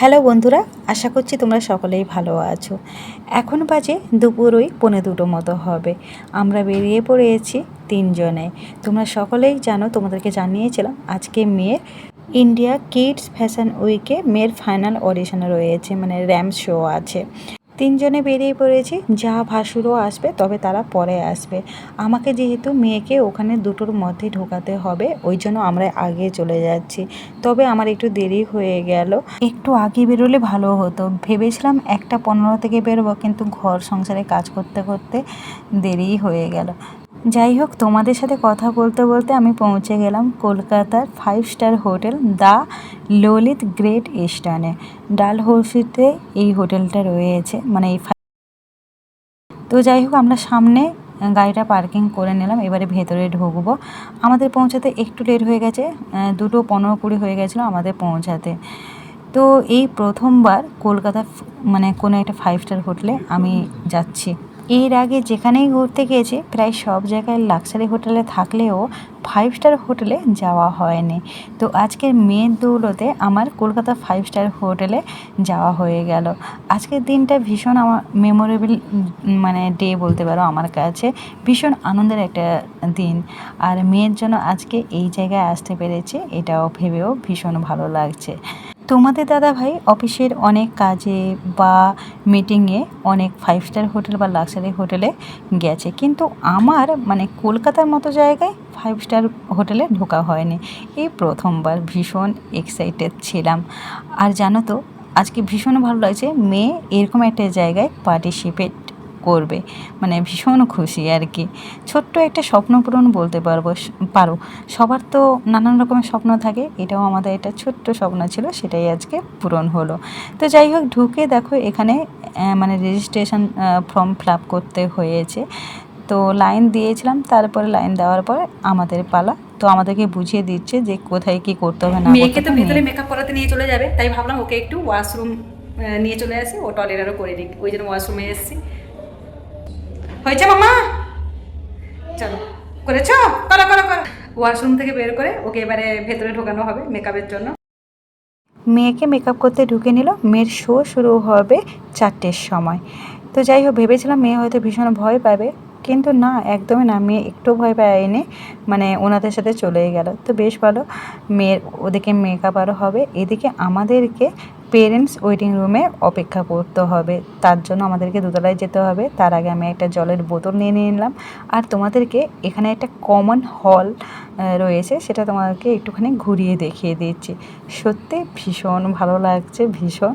Hello বন্ধুরা, আশা করছি তোমরা সকলেই ভালো আছো। এখন বাজে দুপুর ওই পৌনে দুটো মতো হবে। আমরা বেরিয়ে পড়েছি তিনজনে। তোমরা সকলেই জানো, তোমাদেরকে জানিয়েছিলাম, আজকে মেয়ের ইন্ডিয়া কিডস ফ্যাশন উইকে মেয়ের ফাইনাল অডিশন রয়েছে মানে র্যাম শো আছে। তিনজনে বেরিয়ে পড়েছি, যা ভাসুরও আসবে, তবে তারা পরে আসবে। আমাকে যেহেতু মেয়েকে ওখানে দুটোর মধ্যে ঢোকাতে হবে, ওই জন্য আমরা আগে চলে যাচ্ছি। তবে আমার একটু দেরি হয়ে গেল। একটু আগে বেরোলে ভালো হতো। ভেবেছিলাম একটা পনেরো থেকে বেরোবো, কিন্তু ঘর সংসারে কাজ করতে করতে দেরি হয়ে গেল। যাই হোক, তোমাদের সাথে কথা বলতে বলতে আমি পৌঁছে গেলাম কলকাতার five star hotel the Lalit great ইস্টার্নে ডালহৌসিতে এই হোটেলটা রয়েছে মানে এই তো যাই হোক, আমরা সামনে গাড়িটা পার্কিং করে নিলাম, এবারে ভেতরে ঢুকবো। আমাদের পৌঁছাতে একটু লেট হয়ে গেছে দুটো পনেরো কুড়ি হয়ে গেছিল আমাদের পৌঁছাতে। তো এই প্রথমবার কলকাতা মানে কোনো একটা ফাইভ স্টার হোটেলে আমি যাচ্ছি। এর আগে যেখানেই ঘুরতে গিয়েছি, প্রায় সব জায়গায় লাক্সারি হোটেলে থাকলেও ফাইভ স্টার হোটেলে যাওয়া হয়নি। তো আজকের মেয়ের দৌলতে আমার কলকাতা ফাইভ স্টার হোটেলে যাওয়া হয়ে গেল। আজকের দিনটা ভীষণ আমার মেমোরেবল মানে ডে বলতে পারো আমার কাছে। ভীষণ আনন্দের একটা দিন। আর মেয়ের জন্য আজকে এই জায়গায় আসতে পেরেছে, এটাও ভেবেও ভীষণ ভালো লাগছে। তোমাদের দাদা ভাই অফিসের অনেক কাজে বা মিটিংয়ে অনেক ফাইভ স্টার হোটেল বা লাক্সারি হোটেলে গেছে। কিন্তু আমার মানে কলকাতার মতো জায়গায় ফাইভ স্টার হোটেলে ঢোকা হয়নি। এই প্রথমবার ভীষণ এক্সাইটেড ছিলাম। আর জানো তো, আজকে ভীষণ ভালো লাগছে। মেয়ে এরকম একটা জায়গায় পার্টিসিপেট করবে। মানে ভীষণ খুশি আর কি। ছোট্ট একটা স্বপ্ন পূরণ বলতে পারব পারো। সবার তো নানান রকমের স্বপ্ন থাকে। এটাও আমাদের একটা ছোট্ট স্বপ্ন ছিল সেটাই আজকে পূরণ হলো। তো যাই হোক ঢুকে দেখো এখানে মানে রেজিস্ট্রেশন ফর্ম ফিল আপ করতে হয়েছে। তো লাইন দিয়েছিলাম তারপরে লাইন দেওয়ার পর আমাদের পালা। তো আমাদেরকে বুঝিয়ে দিচ্ছে যে কোথায় কি করতে হবে না মেয়েকে তো ভেতরে মেকআপ করাতে নিয়ে চলে যাবে। তাই ভাবলাম ওকে একটু ওয়াশরুম নিয়ে চলে আসি। ও টয়লেটারও করে দিই ওই জন্য ওয়াশরুমে এসেছি। হয়েছে মামা? চলো, করেছ? করো করো করো। ওয়াশরুম থেকে বের করে ওকে এবারে ভেতরে ঢোকানো হবে মেকআপের জন্য। মেয়েকে মেকআপ করতে ঢুকে নিল। মেয়ের শো শুরু হবে চারটের সময়। তো যাই হোক, ভেবেছিলাম মেয়ে হয়তো ভীষণ ভয় পাবে। কিন্তু না, একদমই না। মেয়ে একটু ভয় পায়নি। মানে ওনাদের সাথে চলেই গেল। তো বেশ ভালো। মেয়ের, ওদিকে মেকআপ আরও হবে। এদিকে আমাদেরকে পেরেন্টস ওয়েটিং রুমে অপেক্ষা করতে হবে। তার জন্য আমাদেরকে দোতলায় যেতে হবে। তার আগে আমি একটা জলের বোতল নিয়ে নিয়ে নিলাম। আর তোমাদেরকে এখানে একটা কমন হল রয়েছে। সেটা তোমাদেরকে একটুখানি ঘুরিয়ে দেখিয়ে দিচ্ছি। সত্যি ভীষণ ভালো লাগছে, ভীষণ।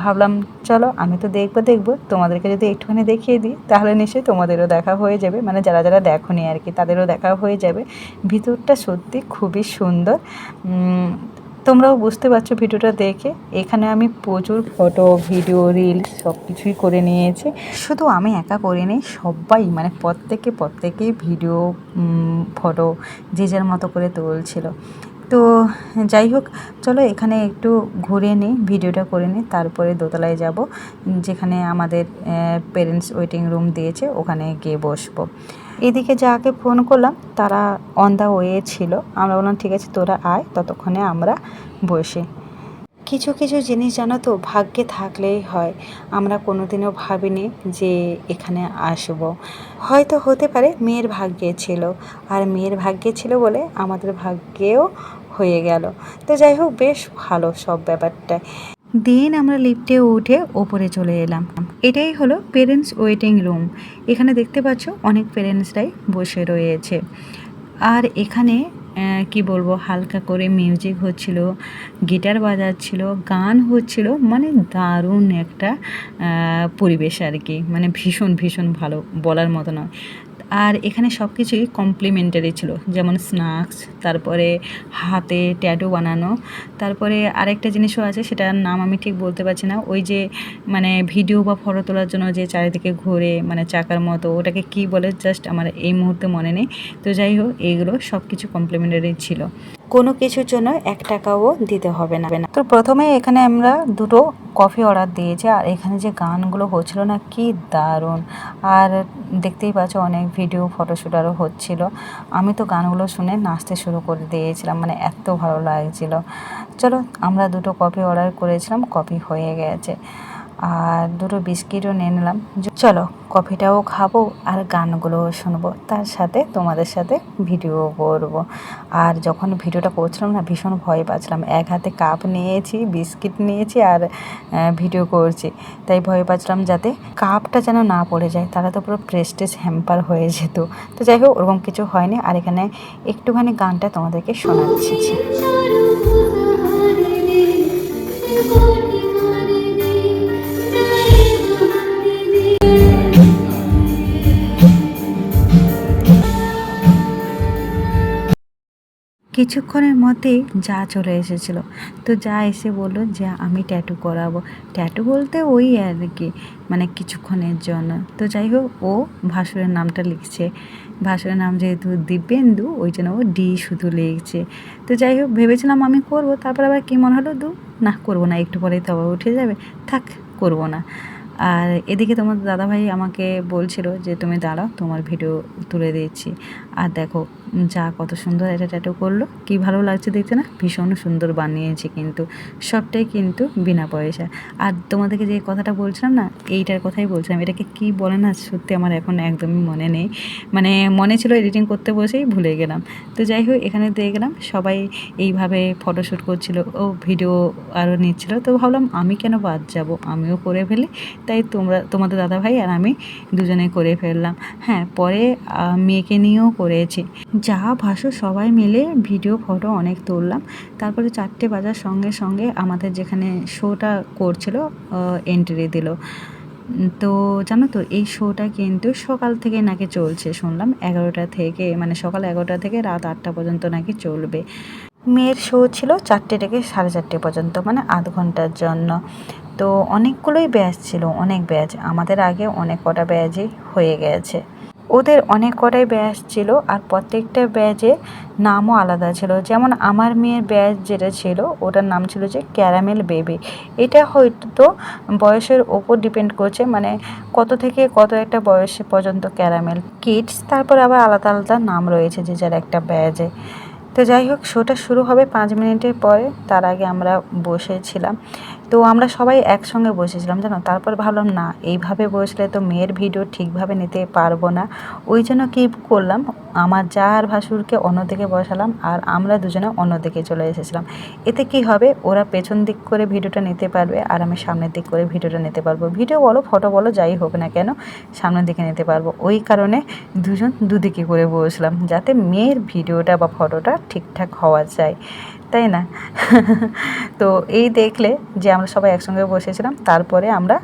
ভাবলাম, চলো আমি তো দেখব দেখব। তোমাদেরকে যদি একটুখানি দেখিয়ে দিই, তাহলে নিশ্চয়ই তোমাদেরও দেখা হয়ে যাবে। মানে যারা যারা দেখোনি আর কি, তাদেরও দেখা হয়ে যাবে। ভিতরটা সত্যি খুবই সুন্দর। তোমরাও বুঝতে পারছ ভিডিওটা দেখে। এখানে আমি প্রচুর ফটো ভিডিও রিলস সব কিছুই করে নিয়েছি। শুধু আমি একা করিনি, সবাই মানে প্রত্যেকে প্রত্যেকে ভিডিও ফটো যে যার মতো করে তুলছিল। তো যাই হোক, চলো এখানে একটু ঘুরে নিই, ভিডিওটা করে নিই, তারপরে দোতলায় যাব, যেখানে আমাদের পেরেন্টস ওয়েটিং রুম দিয়েছে, ওখানে গিয়ে বসবো। এদিকে যাকে ফোন করলাম, তারা অন দ্য ওয়ে ছিল। আমরা বললাম, ঠিক আছে, তোরা আয়, ততক্ষণে আমরা বসে। কিছু কিছু জিনিস জানো তো, ভাগ্যে থাকলেই হয়। আমরা কোনোদিনও ভাবিনি যে এখানে আসব। হয়তো হতে পারে মেয়ের ভাগ্যে ছিল। আর মেয়ের ভাগ্যে ছিল বলে আমাদের ভাগ্যেও হয়ে গেল। তো যাই হোক, বেশ ভালো সব ব্যাপারটা দিন আমরা লিফটে উঠে ওপরে চলে এলাম। এটাই হলো পেরেন্টস ওয়েটিং রুম এখানে দেখতে পাচ্ছ অনেক পেরেন্টসরাই বসে রয়েছে। আর এখানে কি বলব, হালকা করে মিউজিক হচ্ছিল গিটার বাজাচ্ছিল, গান হচ্ছিল মানে দারুণ একটা পরিবেশ আর কি। মানে ভীষণ ভীষণ ভালো বলার মতো নয়। আর এখানে সব কিছুই কমপ্লিমেন্টারি ছিল, যেমন স্ন্যাক্স তারপরে হাতে ট্যাটু বানানো, তারপরে আরেকটা জিনিসও আছে, সেটার নাম আমি ঠিক বলতে পারছি না, ওই যে মানে ভিডিও বা ফটো তোলার জন্য যে চারিদিকে ঘুরে মানে চাকার মতো, ওটাকে কি বলে জাস্ট আমার এই মুহূর্তে মনে নেই, তো যাই হোক, এইগুলো সব কিছু কমপ্লিমেন্টারি ছিল। কোনো কিছুর জন্য এক টাকাও দিতে হবে না। তো প্রথমে এখানে আমরা দুটো কফি অর্ডার দিয়েছি আর এখানে যে গানগুলো হচ্ছিল না কি দারুণ। আর দেখতেই পাচ্ছ অনেক ভিডিও ফটোশ্যুট আরও হচ্ছিল। আমি তো গানগুলো শুনে নাচতে শুরু করে দিয়েছিলাম মানে এত ভালো লাগছিল। চলো আমরা দুটো কফি অর্ডার করেছিলাম, কফি হয়ে গেছে। আর দুটো বিস্কিটও নিয়ে নিলাম। চলো, কফিটাও খাব আর গানগুলোও শুনব। তার সাথে তোমাদের সাথে ভিডিও করব। আর যখন ভিডিওটা করছিলাম না, ভীষণ ভয় পাচ্ছিলাম। এক হাতে কাপ নিয়েছি, বিস্কিট নিয়েছি আর ভিডিও করছি। তাই ভয় পাচ্ছিলাম যাতে কাপটা যেন না পড়ে যায়। তারা তো পুরো প্রেস্টেজ হ্যাম্পার হয়ে যেত। তো যাই হোক, ওরকম কিছু হয়নি। আর এখানে একটুখানি গানটা তোমাদেরকে শোনাচ্ছি। কিছুক্ষণের মধ্যেই যা চলে এসেছিল। তো যা এসে বলল যে, আমি ট্যাটু করাবো। ট্যাটু বলতে ওই আর কি মানে কিছুক্ষণের জন্য। তো যাই হোক, ও ভাসুরের নামটা লিখছে। ভাসুরের নাম যেহেতু দিব্যেন্দু, ওই জন্য ও ডি শুধু লিখছে। তো যাই হোক, ভেবেছিলাম আমি করব, তারপর আবার কী মনে হলো দু না, করব না, একটু পরেই তো আবার উঠে যাবে। থাক, করব না। আর এদিকে তোমার দাদাভাই আমাকে বলছিল যে, তুমি দাঁড়াও, তোমার ভিডিও তুলে দিচ্ছি আর দেখো যা কত সুন্দর এটা ট্যাটু করল। কি ভালো লাগছে দেখতে না? ভীষণ সুন্দর বানিয়েছে কিন্তু, সবটাই কিন্তু বিনা পয়সা। আর তোমাদেরকে যে কথাটা বলছিলাম না, এইটার কথাই বলছিলাম। এটাকে কি বলে না, সত্যি আমার এখন একদমই মনে নেই। মানে মনে ছিল এডিটিং করতে বসেই ভুলে গেলাম। তো যাই হোক, এখানে দেখলাম সবাই এইভাবে ফটোশ্যুট করছিল, ও ভিডিও আরও নিচ্ছিল। তো ভাবলাম, আমি কেন বাদ যাব? আমিও করে ফেলি। তাই তোমরা, তোমাদের দাদাভাই আর আমি দুজনে করে ফেললাম। হ্যাঁ পরে মেয়েকে নিয়েও করেছি। যা ভাসো সবাই মিলে ভিডিও, ফটো অনেক তুললাম। তারপরে চারটে বাজার সঙ্গে সঙ্গে আমাদের যেখানে শোটা করছিল এন্ট্রি দিল। তো জানো তো, এই শোটা কিন্তু সকাল থেকে নাকি চলছে, শুনলাম এগারোটা থেকে মানে সকাল এগারোটা থেকে রাত আটটা পর্যন্ত নাকি চলবে। মেয়ের শো ছিল চারটে থেকে সাড়ে চারটে পর্যন্ত মানে আধ ঘণ্টার জন্য। তো অনেকগুলোই ব্যাচ ছিল, অনেক ব্যাচ। আমাদের আগে অনেক কটা ব্যাচই হয়ে গেছে। ওদের অনেক কটাই ব্যাচ ছিল আর প্রত্যেকটা ব্যাচে নামও আলাদা ছিল। যেমন আমার মেয়ের ব্যাচ যেটা ছিল, ওটার নাম ছিল যে ক্যারামেল বেবি। এটা হয়তো বয়সের ওপর ডিপেন্ড করছে মানে কত থেকে কত একটা বয়স পর্যন্ত ক্যারামেল। কিডস, তারপর আবার আলাদা আলাদা নাম রয়েছে যে যার একটা ব্যাচে। তো যাই হোক, শোটা শুরু হবে পাঁচ মিনিটের পরে, তার আগে আমরা বসেছিলাম। তো আমরা সবাই একসঙ্গে বসেছিলাম, জানো? তারপর ভাবলাম, না, এইভাবে বসলে তো মেয়ের ভিডিও ঠিকভাবে নিতে পারব না। ওই জন্য কী করলাম, আমার যা আর ভাসুরকে অন্যদিকে বসালাম আর আমরা দুজনে অন্যদিকে চলে এসেছিলাম। এতে কি হবে, ওরা পেছন দিক করে ভিডিওটা নিতে পারবে আর আমি সামনের দিক করে ভিডিওটা নিতে পারব। ভিডিও বলো, ফটো বলো, যাই হোক না কেন, সামনের দিকে নিতে পারব। ওই কারণে দুজন দুদিকে করে বসলাম, যাতে মেয়ের ভিডিওটা বা ফটোটা ঠিকঠাক হওয়া যায়। তাই না? তো এই দেখলে যে আমরা সবাই একসঙ্গে বসেছিলাম, তারপরে আমরা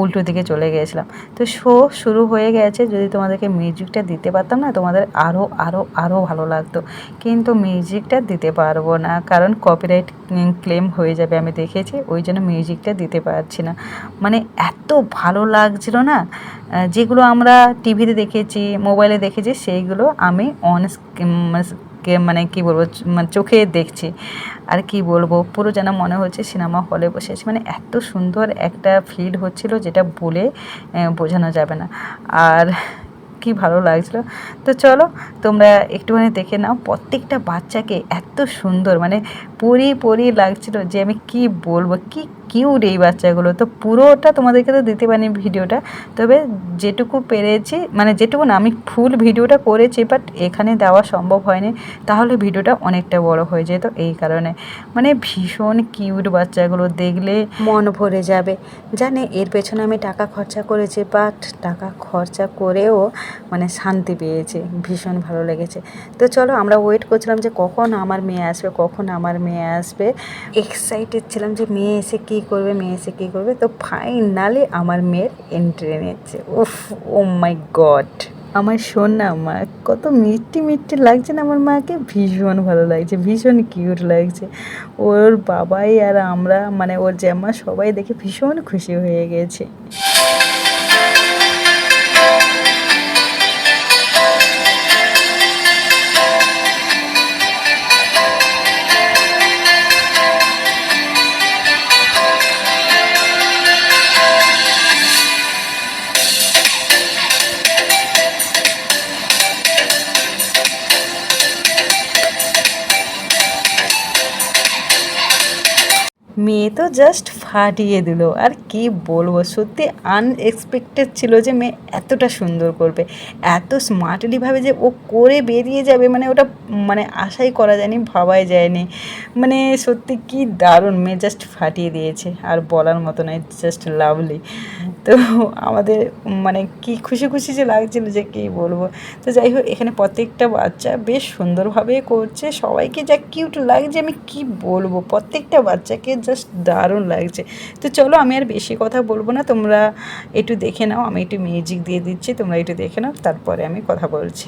উল্টো দিকে চলে গিয়েছিলাম। তো শো শুরু হয়ে গেছে, যদি তোমাদেরকে মিউজিকটা দিতে পারতাম না, তোমাদের আরও আরও আরও ভালো লাগতো। কিন্তু মিউজিকটা দিতে পারব না, কারণ কপিরাইট ক্লেম হয়ে যাবে, আমি দেখেছি, ওই জন্য মিউজিকটা দিতে পারছি না। মানে এত ভালো লাগছিল না যেগুলো আমরা টিভিতে দেখেছি মোবাইলে দেখেছি, সেইগুলো আমি অন মানে কি বলব মানে চোখে দেখছি। আর কি বলব, পুরো যেন মনে হচ্ছে সিনেমা হলে বসে আছি। মানে এত সুন্দর একটা ফিল হচ্ছিল যেটা বলে বোঝানো যাবে না। আর কি ভালো লাগছিল। তো চলো, তোমরা একটুখানি দেখে নাও, প্রত্যেকটা বাচ্চাকে এত সুন্দর মানে পরি পরি লাগছিল যে আমি কি বলব, কি কিউট এই বাচ্চাগুলো। তো পুরোটা তোমাদেরকে তো দিতে পারিনি ভিডিওটা, তবে যেটুকু পেরেছি মানে যেটুকু না, আমি ফুল ভিডিওটা করেছি বাট এখানে দেওয়া সম্ভব হয়নি, তাহলে ভিডিওটা অনেকটা বড় হয়ে যেত এই কারণে। মানে ভীষণ কিউট বাচ্চাগুলো দেখলে। মন ভরে যাবে। জানে এর পেছনে আমি টাকা খরচা করেছি বাট টাকা খরচা করেও মানে শান্তি পেয়েছে, ভীষণ ভালো লেগেছে। তো চলো আমরা ওয়েট করছিলাম যে কখন আমার মেয়ে আসবে, কখন আমার মেয়ে আসবে। এক্সাইটেড ছিলাম যে মেয়ে এসে কী করবে, মেয়ে এসে কী করবে। তো ফাইনালি আমার মেয়ের এন্ট্রি নিচ্ছে উফ ও মাই গড আমার শোন না মা, কত মিষ্টি মিষ্টি লাগছে না আমার মাকে। ভীষণ ভালো লাগছে, ভীষণ কিউট লাগছে। ওর বাবাই আর আমরা মানে ওর জ্যামা সবাই দেখে ভীষণ খুশি হয়ে গেছে। মেয়ে তো জাস্ট ফাটিয়ে দিল। আর কি বলব, সত্যি আনএক্সপেক্টেড ছিল যে মেয়ে এতটা সুন্দর করবে, এত স্মার্টলিভাবে যে ও করে বেরিয়ে যাবে মানে ওটা মানে আশাই করা যায়নি, ভাবাই যায়নি। মানে সত্যি কি দারুণ, মেয়ে জাস্ট ফাটিয়ে দিয়েছে, আর বলার মতো নয় জাস্ট লাভলি তো আমাদের মানে কি খুশি খুশি যে লাগছিল যে কী বলব। তো যাই হোক, এখানে প্রত্যেকটা বাচ্চা বেশ সুন্দরভাবে করছে। সবাইকে যা কিউট লাগছে আমি কি বলব? প্রত্যেকটা বাচ্চাকে জাস্ট দারুণ লাগছে। তো চলো আমি আর বেশি কথা বলব না। তোমরা একটু দেখে নাও, আমি একটু মিউজিক দিয়ে দিচ্ছি, তোমরা একটু দেখে নাও, তারপরে আমি কথা বলছি।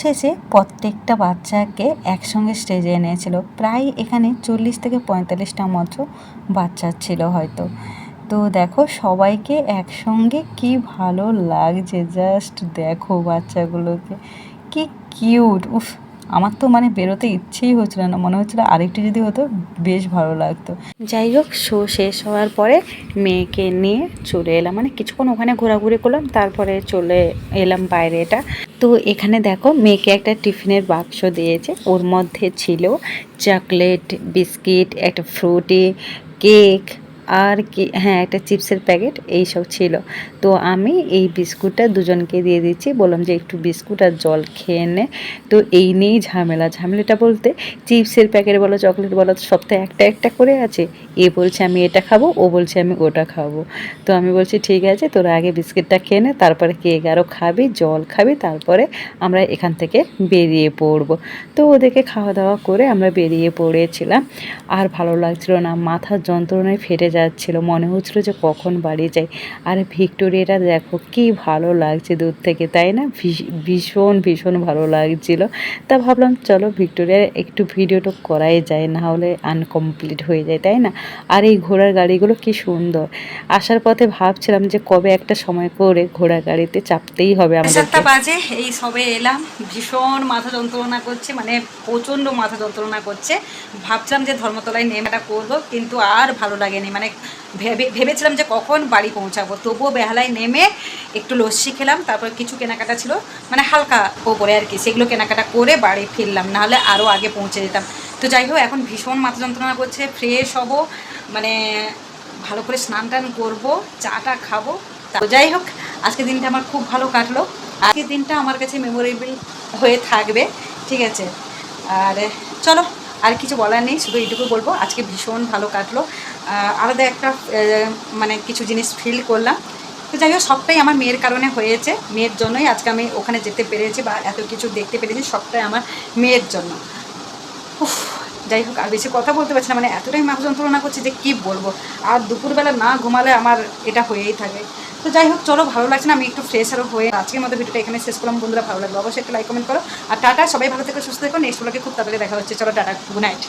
শেষে প্রত্যেকটা বাচ্চাকে একসঙ্গে স্টেজে এনেছিল। প্রায় এখানে চল্লিশ থেকে পঁয়তাল্লিশটা মতো বাচ্চা ছিল হয়তো। তো দেখো সবাইকে একসঙ্গে কি ভালো লাগছে। জাস্ট দেখো বাচ্চাগুলোকে। কি কিউট উফ আমার তো মানে বেরোতে ইচ্ছেই হচ্ছিল না। মনে হচ্ছিল আরেকটু যদি হতো, বেশ ভালো লাগতো। যাই হোক, শো শেষ হওয়ার পরে মেয়েকে নিয়ে চলে এলাম। মানে কিছুক্ষণ ওখানে ঘোরাঘুরি করলাম, তারপরে চলে এলাম বাইরে এটা তো এখানে দেখো, মেয়েকে একটা টিফিনের বাক্স দিয়েছে। ওর মধ্যে ছিল চকলেট, বিস্কিট, একটা ফ্রুটি, কেক আর কি হ্যাঁ একটা চিপসের প্যাকেট, এই সব ছিল। তো আমি এই বিস্কুটটা দুজনকে দিয়ে দিচ্ছি। বললাম যে একটু বিস্কুট আর জল খেয়ে নে। তো এই নিয়েই ঝামেলা। ঝামেলাটা বলতে চিপসের প্যাকেট বলো, চকলেট বলো সব তো একটা একটা করে আছে। এ বলছে আমি এটা খাব, ও বলছে আমি ওটা খাব। তো আমি বলছি, ঠিক আছে, তোরা আগে বিস্কিটটা খেয়ে নে, তারপরে কেক আরও খাবি, জল খাবি, তারপরে আমরা এখান থেকে বেরিয়ে পড়ব। তো ওদেরকে খাওয়া দাওয়া করে আমরা বেরিয়ে পড়েছিলাম। আর ভালো লাগছিল না, মাথার যন্ত্রণায় ফেটে যাচ্ছিল। মনে হচ্ছিল যে কখন বাড়ি যাই। আর ভিক্টোরিয়াটা দেখো কি ভালো লাগছে দূর থেকে তাই না? ভীষ- ভীষণ ভীষণ ভালো লাগছিল। তা ভাবলাম চলো ভিক্টোরিয়ার একটু ভিডিওটা করাই যায় না হলে আনকমপ্লিট হয়ে যায় তাই না? আর এই ঘোড়ার গাড়িগুলো কি সুন্দর। আসার পথে ভাবছিলাম যে কবে একটা সময় করে ঘোড়া গাড়িতে চাপতেই হবে সাতটা আমাদের বাজে এই সবে এলাম। ভীষণ মাথা যন্ত্রণা করছে মানে প্রচণ্ড মাথা যন্ত্রণা করছে। ভাবছিলাম যে ধর্মতলায় নেমেটা করব কিন্তু আর ভালো লাগেনি। মানে ভেবে, ভেবেছিলাম যে কখন বাড়ি পৌঁছাবো। তবুও বেহালায় নেমে একটু লস্যি খেলাম, তারপর কিছু কেনাকাটা ছিল মানে হালকা ওপরে আর কি, সেগুলো কেনাকাটা করে বাড়ি ফিরলাম, নাহলে আরও আগে পৌঁছে যেতাম। তো যাই হোক, এখন ভীষণ মাথা যন্ত্রণা করছে ফ্রেশ হব মানে ভালো করে স্নান টান করব, চাটা খাব। তো যাই হোক, আজকের দিনটা আমার খুব ভালো কাটলো। আজকের দিনটা আমার কাছে মেমোরেবল হয়ে থাকবে, ঠিক আছে? আর চলো আর কিছু বলার নেই শুধু এইটুকু বলব আজকে ভীষণ ভালো কাটলো। আলাদা একটা মানে কিছু জিনিস ফিল করলাম। তো যাই হোক সবটাই আমার মেয়ের কারণে হয়েছে মেয়ের জন্যই আজকে আমি ওখানে যেতে পেরেছি বা এত কিছু দেখতে পেরেছি সবটাই আমার মেয়ের জন্য। উফ, যাই হোক, আর বেশি কথা বলতে পারছি না মানে এতটাই মাথা যন্ত্রণা করছে যে কী বলব। আর দুপুরবেলা না ঘুমালে আমার এটা হয়েই থাকে। তো যাই হোক, চলো, ভালো লাগছে না, আমি একটু ফ্রেশ আরও হয়ে আজকের মতো ভিডিওটা এখানে শেষ করলাম। বন্ধুরা, ভালো লাগবে অবশ্যই একটা লাইক কমেন্ট করো। আর টাটা, সবাই ভালো থেকে, সুস্থ থেকো। নেক্সট ব্লগে খুব তাড়াতাড়ি দেখা হচ্ছে। চলো, টাটা গুড নাইট